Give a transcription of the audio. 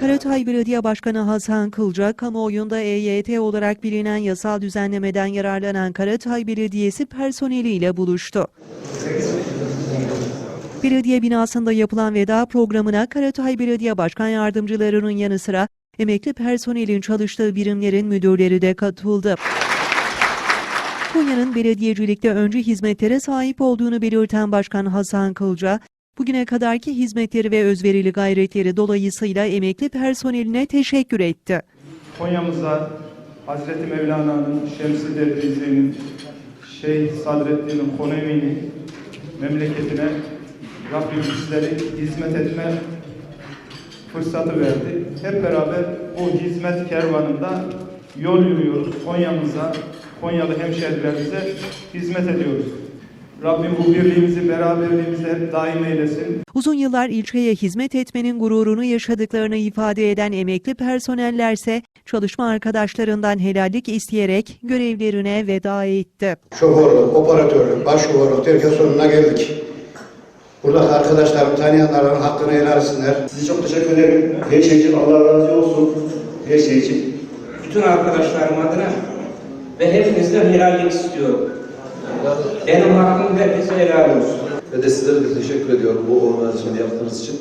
Karatay Belediye Başkanı Hasan Kılca, kamuoyunda EYT olarak bilinen yasal düzenlemeden yararlanan Karatay Belediyesi personeliyle buluştu. Belediye binasında yapılan veda programına Karatay Belediye Başkan Yardımcılarının yanı sıra emekli personelin çalıştığı birimlerin müdürleri de katıldı. Konya'nın belediyecilikte öncü hizmetlere sahip olduğunu belirten Başkan Hasan Kılca, bugüne kadarki hizmetleri ve özverili gayretleri dolayısıyla emekli personeline teşekkür etti. Konya'mıza Hazreti Mevlana'nın Şems-i Tebrizi'nin Şeyh Sadreddin Konevi'nin memleketine Rabbim bizleri hizmet etme fırsatı verdi. Hep beraber bu hizmet kervanında yol yürüyoruz. Konya'mıza, Konyalı hemşehrilerimize hizmet ediyoruz. Rabbim bu birliğimizi, beraberliğimizi hep daim eylesin. Uzun yıllar ilçeye hizmet etmenin gururunu yaşadıklarını ifade eden emekli personellerse çalışma arkadaşlarından helallik isteyerek görevlerine veda etti. şoförlük, operatörlük, başşoförlük derken sonuna geldik. Buradaki arkadaşlarım tanıyanların hakkını helal etsinler. Size çok teşekkür ederim. Her şey için Allah razı olsun. Her şey için. bütün arkadaşlarım adına ve hepinizden helallik istiyorum. Benim hakkım herkese helal olsun. Ve de sizlere de teşekkür ediyorum bu organizasyonu yaptığınız için.